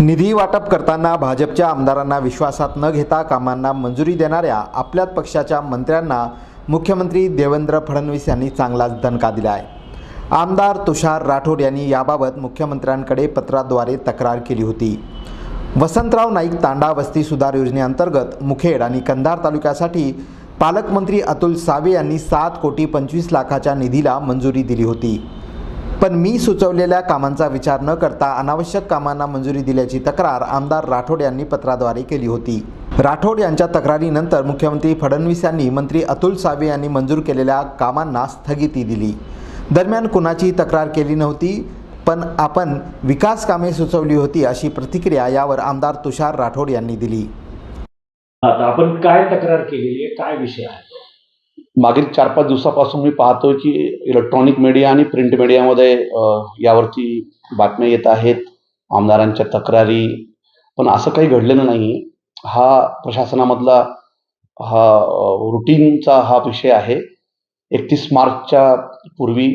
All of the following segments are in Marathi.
निधी वाटप करताना भाजपच्या आमदारांना विश्वासात न घेता कामांना मंजुरी देणाऱ्या आपल्याच पक्षाच्या मंत्र्यांना मुख्यमंत्री देवेंद्र फडणवीस यांनी चांगलाच दणका दिला आहे. आमदार तुषार राठोड यांनी याबाबत मुख्यमंत्र्यांकडे पत्राद्वारे तक्रार केली होती. वसंतराव नाईक तांडा वस्ती सुधार योजनेअंतर्गत मुखेड आणि कंधार तालुक्यासाठी पालकमंत्री अतुल सावे यांनी सात कोटी पंचवीस लाखाच्या निधीला मंजुरी दिली होती. पण मी सुचवलेल्या कामांचा विचार न करता अनावश्यक कामांना मंजुरी दिल्याची तक्रार आमदार राठोड यांनी पत्राद्वारे केली होती. राठोड यांच्या तक्रारीनंतर मुख्यमंत्री फडणवीस यांनी मंत्री अतुल सावे यांनी मंजूर केलेल्या कामांना स्थगिती दिली. दरम्यान कुणाची तक्रार केली नव्हती पण आपण विकास कामे सुचवली होती अशी प्रतिक्रिया यावर आमदार तुषार राठोड यांनी दिली. आता आपण काय तक्रार केलेली आहे? काय विषय आहे? मागील चार पाच दिवसापासून मी पाहतोय की इलेक्ट्रॉनिक मीडिया आणि प्रिंट मीडियामध्ये यावरती बातम्या येत आहेत आमदारांच्या तक्रारी. पण असं काही घडलेलं नाही हा प्रशासनामधला हा रुटीनचा हा विषय आहे. एकतीस मार्चच्या पूर्वी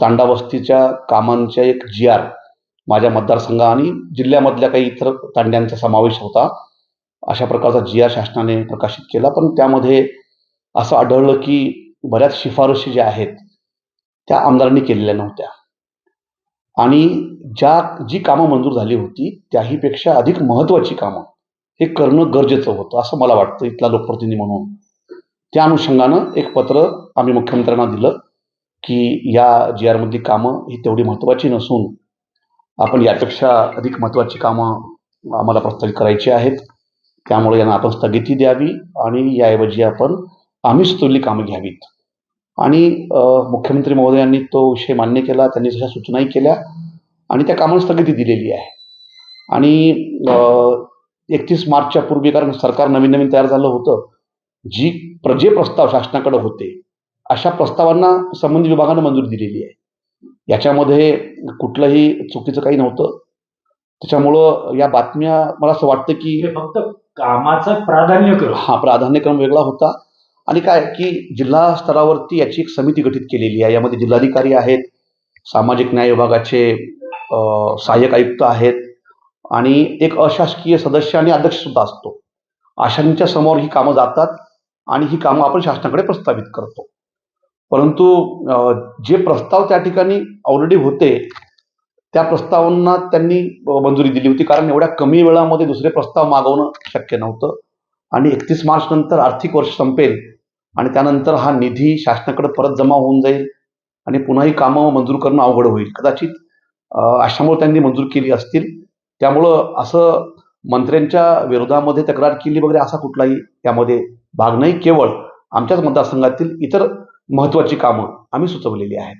तांडावस्तीच्या कामांच्या एक जी आर माझ्या मतदारसंघ आणि जिल्ह्यामधल्या काही इतर तांड्यांचा समावेश होता. अशा प्रकारचा जी आर शासनाने प्रकाशित केला. पण त्यामध्ये असं आढळलं की बऱ्याच शिफारशी ज्या आहेत त्या आमदारांनी केलेल्या नव्हत्या. आणि ज्या जी कामं मंजूर झाली होती त्याहीपेक्षा अधिक महत्त्वाची कामं हे करणं गरजेचं होतं असं मला वाटतं इथला लोकप्रतिनिधी म्हणून. त्या अनुषंगानं एक पत्र आम्ही मुख्यमंत्र्यांना दिलं की या जी आरमधली कामं ही तेवढी महत्त्वाची नसून आपण यापेक्षा अधिक महत्त्वाची कामं आम्हाला प्रस्तावित करायची आहेत. त्यामुळे यांना आपण स्थगिती द्यावी आणि याऐवजी आपण आम्ही सुचवलेली कामं घ्यावीत. आणि मुख्यमंत्री महोदयांनी तो विषय मान्य केला त्यांनी तशा सूचनाही केल्या आणि त्या कामाला स्थगिती दिलेली आहे. आणि एकतीस मार्चच्या पूर्वी कारण सरकार नवीन नवीन तयार झालं होतं जी प्र जे प्रस्ताव शासनाकडे होते अशा प्रस्तावांना संबंधित विभागानं मंजुरी दिलेली आहे. याच्यामध्ये कुठलंही चुकीचं काही नव्हतं. त्याच्यामुळं या बातम्या मला असं वाटतं की फक्त कामाचं प्राधान्यक्रम हा प्राधान्यक्रम वेगळा होता. आणि काय की जिल्हा स्तरावरती याची एक समिती गठीत केलेली आहे. यामध्ये जिल्हाधिकारी आहेत सामाजिक न्याय विभागाचे सहाय्यक आयुक्त आहेत आणि एक अशासकीय सदस्य आणि अध्यक्ष सुद्धा असतो. अशांच्या समोर ही कामं जातात आणि ही कामं आपण शासनाकडे प्रस्तावित करतो. परंतु जे प्रस्ताव त्या ठिकाणी ऑलरेडी होते त्या प्रस्तावांना त्यांनी मंजुरी दिली होती. कारण एवढ्या कमी वेळामध्ये दुसरे प्रस्ताव मागवणं शक्य नव्हतं. आणि एकतीस मार्च नंतर आर्थिक वर्ष संपेल आणि त्यानंतर हा निधी शासनाकडे परत जमा होऊन जाईल आणि पुन्हा ही कामं मंजूर करणं अवघड होईल. कदाचित अशामुळे त्यांनी मंजूर केली असतील. त्यामुळं असं मंत्र्यांच्या विरोधामध्ये तक्रार केली वगैरे असा कुठलाही त्यामध्ये भाग नाही. केवळ आमच्याच मतदारसंघातील इतर महत्त्वाची कामं आम्ही सुचवलेली आहेत.